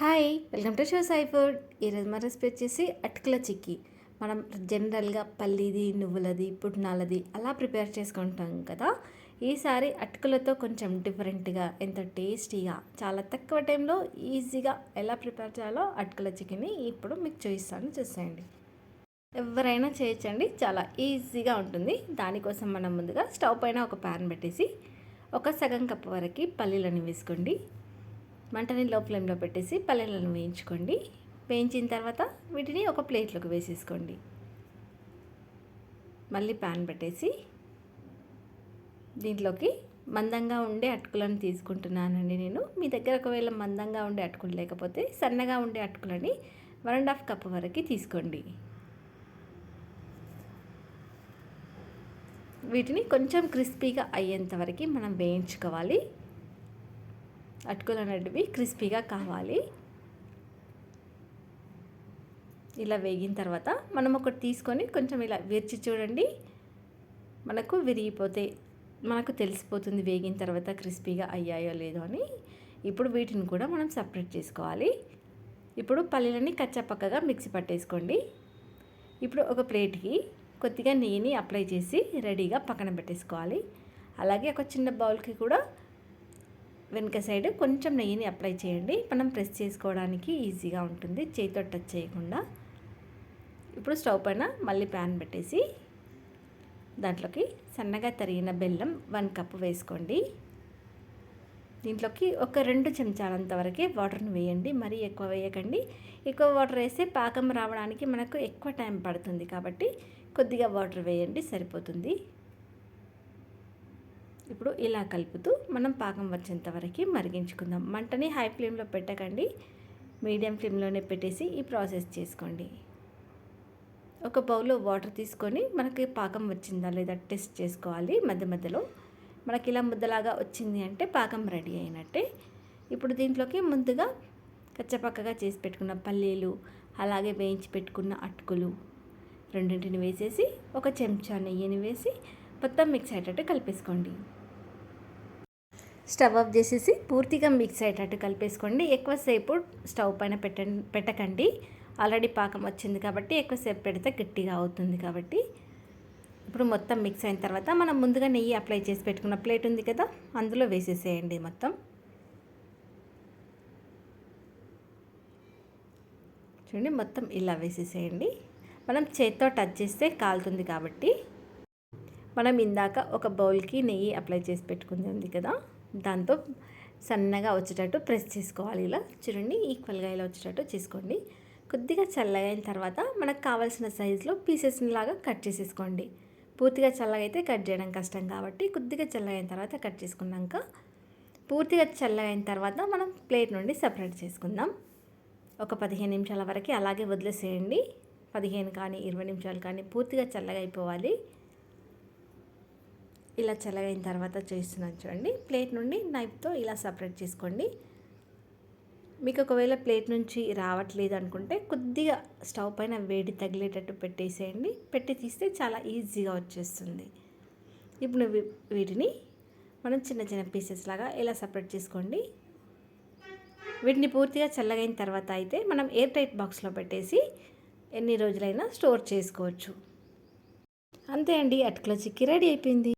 Hi welcome to show Sai food. ఈరోజు మన recipe వచ్చేసి అటుకుల చిక్కీ. మనం జనరల్గా పల్లీది నువ్వులది పుట్నాలది అలా ప్రిపేర్ చేసుకుంటాం కదా. ఈసారి అటుకులతో కొంచెం డిఫరెంట్గా ఎంతో టేస్టీగా చాలా తక్కువ టైంలో ఈజీగా ఎలా ప్రిపేర్ చేయాలో అటుకుల చికెన్ని ఇప్పుడు మీకు చూపిస్తాను చూసేయండి. ఎవరైనా చేయొచ్చండి చాలా ఈజీగా ఉంటుంది. దానికోసం మనం ముందుగా స్టవ్ పైన ఒక ప్యాన్ పెట్టేసి ఒక సగం కప్పు వరకు పల్లీలని వేసుకోండి. మంటని లో ఫ్లేమ్లో పెట్టేసి పల్లెలను వేయించుకోండి. వేయించిన తర్వాత వీటిని ఒక ప్లేట్లోకి వేసేసుకోండి. మళ్ళీ ప్యాన్ పెట్టేసి దీంట్లోకి మందంగా ఉండే అటుకులను తీసుకుంటున్నానండి నేను. మీ దగ్గర ఒకవేళ మందంగా ఉండే అటుకులు లేకపోతే సన్నగా ఉండే అటుకులని వన్ అండ్ హాఫ్ కప్ వరకు తీసుకోండి. వీటిని కొంచెం క్రిస్పీగా అయ్యేంత వరకు మనం వేయించుకోవాలి. అటుకులు అనేటివి క్రిస్పీగా కావాలి. ఇలా వేగిన తర్వాత మనం ఒకటి తీసుకొని కొంచెం ఇలా విరిచి చూడండి. మనకు విరిగిపోతే మనకు తెలిసిపోతుంది వేగిన తర్వాత క్రిస్పీగా అయ్యాయో లేదో అని. ఇప్పుడు వీటిని కూడా మనం సపరేట్ చేసుకోవాలి. ఇప్పుడు పల్లీలని కచ్చపక్కగా మిక్సీ పట్టేసుకోండి. ఇప్పుడు ఒక ప్లేట్కి కొద్దిగా నెయ్యిని అప్లై చేసి రెడీగా పక్కన పెట్టేసుకోవాలి. అలాగే ఒక చిన్న బౌల్కి కూడా వెనుక సైడ్ కొంచెం నెయ్యిని అప్లై చేయండి. మనం ప్రెస్ చేసుకోవడానికి ఈజీగా ఉంటుంది. చేతితో టచ్ చేయకుండా. ఇప్పుడు స్టవ్ పైన మళ్ళీ ప్యాన్ పెట్టేసి దాంట్లోకి సన్నగా తరిగిన బెల్లం వన్ కప్ వేసుకోండి. దీంట్లోకి ఒక రెండు చెంచాలంత వరకే వాటర్ని వేయండి. మరీ ఎక్కువ వేయకండి. ఎక్కువ వాటర్ వేస్తే పాకం రావడానికి మనకు ఎక్కువ టైం పడుతుంది కాబట్టి కొద్దిగా వాటర్ వేయండి సరిపోతుంది. ఇప్పుడు ఇలా కలుపుతూ మనం పాకం వచ్చేంత వరకు మరిగించుకుందాం. మంటని హై ఫ్లేమ్లో పెట్టకండి. మీడియం ఫ్లేమ్లోనే పెట్టేసి ఈ ప్రాసెస్ చేసుకోండి. ఒక బౌల్లో వాటర్ తీసుకొని మనకి పాకం వచ్చిందా లేదా టెస్ట్ చేసుకోవాలి మధ్య మధ్యలో. మనకి ఇలా ముద్దలాగా వచ్చింది అంటే పాకం రెడీ అయినట్టే. ఇప్పుడు దీంట్లోకి ముందుగా కచ్చపక్కగా చేసి పెట్టుకున్న పల్లీలు అలాగే వేయించి పెట్టుకున్న అటుకులు రెండింటిని వేసేసి ఒక చెంచా నెయ్యిని వేసి మొత్తం మిక్స్ అయ్యేటట్టు కలిపేసుకోండి. స్టవ్ ఆఫ్ చేసేసి పూర్తిగా మిక్స్ అయ్యేటట్టు కలిపేసుకోండి. ఎక్కువసేపు స్టవ్ పైన పెట్ట పెట్టకండి. ఆల్రెడీ పాకం వచ్చింది కాబట్టి ఎక్కువసేపు పెడితే గట్టిగా అవుతుంది కాబట్టి. ఇప్పుడు మొత్తం మిక్స్ అయిన తర్వాత మనం ముందుగా నెయ్యి అప్లై చేసి పెట్టుకున్న ప్లేట్ ఉంది కదా అందులో వేసేసేయండి మొత్తం. చూడండి మొత్తం ఇలా వేసేసేయండి. మనం చేత్తో టచ్ చేస్తే కాలుతుంది కాబట్టి. మనం ఇందాక ఒక బౌల్కి నెయ్యి అప్లై చేసి పెట్టుకుంది ఉంది కదా. దాంతో సన్నగా వచ్చేటట్టు ప్రెస్ చేసుకోవాలి ఇలా. చూడండి ఈక్వల్గా ఇలా వచ్చేటట్టు చేసుకోండి. కొద్దిగా చల్లగా అయిన తర్వాత మనకు కావాల్సిన సైజులో పీసెస్ లాగా కట్ చేసేసుకోండి. పూర్తిగా చల్లగా అయితే కట్ చేయడం కష్టం కాబట్టి కొద్దిగా చల్లగా అయిన తర్వాత కట్ చేసుకున్నాక పూర్తిగా చల్లగా అయిన తర్వాత మనం ప్లేట్ నుండి సపరేట్ చేసుకుందాం. ఒక పదిహేను నిమిషాల వరకు అలాగే వదిలేసేయండి. పదిహేను కానీ ఇరవై నిమిషాలు కానీ పూర్తిగా చల్లగా అయిపోవాలి. ఇలా చల్లగైన తర్వాత చేస్తున్నాను చూడండి. ప్లేట్ నుండి నైఫ్తో ఇలా సపరేట్ చేసుకోండి. మీకు ఒకవేళ ప్లేట్ నుంచి రావట్లేదు అనుకుంటే కొద్దిగా స్టవ్ పైన వేడి తగిలేటట్టు పెట్టేసేయండి. పెట్టి తీస్తే చాలా ఈజీగా వచ్చేస్తుంది. ఇప్పుడు వీటిని మనం చిన్న చిన్న పీసెస్ లాగా ఇలా సపరేట్ చేసుకోండి. వీటిని పూర్తిగా చల్లగైన తర్వాత అయితే మనం ఎయిర్ టైట్ బాక్స్లో పెట్టేసి ఎన్ని రోజులైనా స్టోర్ చేసుకోవచ్చు. అంతే అండి. అటుకుల చిక్కి రెడీ అయిపోయింది.